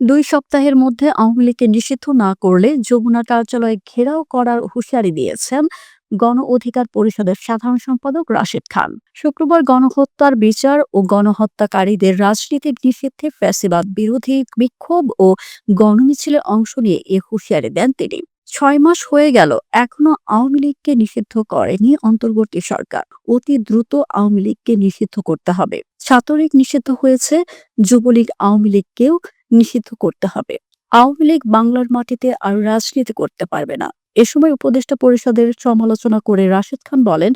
দুই সপ্তাহের মধ্যে আওয়ামী লীগকে নিষিদ্ধ না করলে যমুনা কার্যালয়ে ঘেরাও করার হুঁশিয়ারি দিয়েছেন গণ অধিকার পরিষদের সাধারণ সম্পাদক রাশেদ খান। শুক্রবার গণহত্যার বিচার ও গণহত্যাকারীদের রাজনীতির নিষিদ্ধে ফ্যাসিবাদ বিরোধী বিক্ষোভ ও গণমিছিলে অংশ নিয়ে এ হুঁশিয়ারি দেন তিনি। ছয় মাস হয়ে গেল, এখনও আওয়ামী লীগকে নিষিদ্ধ করেনি অন্তর্বর্তী সরকার। অতি দ্রুত আওয়ামী লীগকে নিষিদ্ধ করতে হবে। ছাত্রলীগ নিষিদ্ধ হয়েছে, যুবলীগ আওয়ামী লীগকেও নিষিদ্ধ করতে হবে। আওয়ামী লীগ বাংলার মাটিতে আর রাজনীতি করতে পারবে না। এ সময় উপদেষ্টা পরিষদের সমালোচনা করে রাশেদ খান বলেন,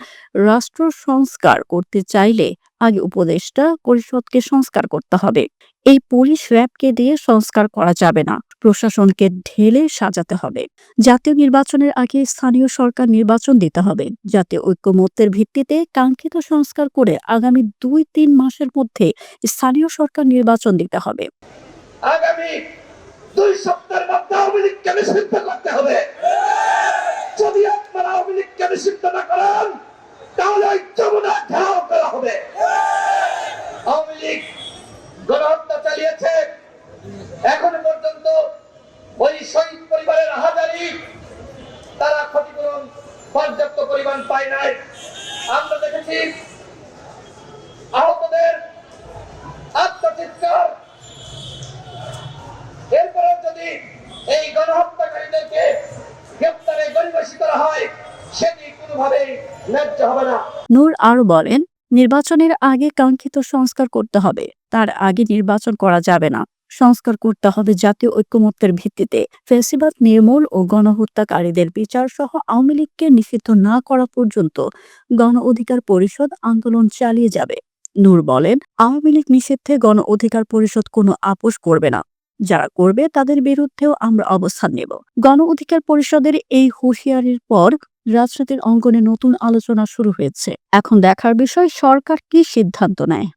রাষ্ট্র সংস্কার করতে চাইলে আগে উপদেষ্টা পরিষদকে সংস্কার করতে হবে। এই পুলিশ র্যাবকে দিয়ে সংস্কার করা যাবে না, প্রশাসনকে ঢেলে সাজাতে হবে। জাতীয় নির্বাচনের আগে স্থানীয় সরকার নির্বাচন দিতে হবে, যাতে ঐক্যমত্যের ভিত্তিতে কাঙ্ক্ষিত সংস্কার করে আগামী দুই তিন মাসের মধ্যে স্থানীয় সরকার নির্বাচন দিতে হবে। আগামী দুই সপ্তাহের মধ্যে আওয়ামী লীগকে নিষিদ্ধ করতে হবে। যদি আপনারা আওয়ামী লীগকে নিষিদ্ধ না করেন তাহলে ওই যমুনা ঘেরাও করা হবে আওয়ামী লীগ গণহত্যা চালিয়েছে এখনও পর্যন্ত ওই শহীদ পরিবারের হাজারি তারা ক্ষতিপূরণ পর্যাপ্ত পরিমাণ পায় নাই। আমরা দেখেছি আহতদের আত্মচিৎকার। এরপরেও যদি এই গণহত্যাকারীদেরকে গ্রেপ্তারে গরিবাসী করা হয়, সেটি কোনোভাবেই ন্যায্য হবে না। নূর আরও বলেন, নির্বাচনের আগে কাঙ্ক্ষিত সংস্কার করতে হবে। তার আগে নির্বাচন করা যাবে না। সংস্কার করতে হবে জাতীয় ঐক্যমত্যের ভিত্তিতে। ফেসিবাদ নির্মূল ও গণহত্যাকারীদের বিচার সহ আওয়ামী লীগকে নিষিদ্ধ না করা পর্যন্ত গণ অধিকার পরিষদ আন্দোলন চালিয়ে যাবে। নূর বলেন, আওয়ামী লীগ নিষিদ্ধে গণ অধিকার পরিষদ কোনো আপোষ করবে না। যারা করবে তাদের বিরুদ্ধেও আমরা অবস্থান নেব। গণ অধিকার পরিষদের এই হুঁশিয়ারির পর রাজনীতির অঙ্গনে নতুন আলোচনা শুরু হয়েছে। এখন দেখার বিষয়, সরকার কি সিদ্ধান্ত নেয়?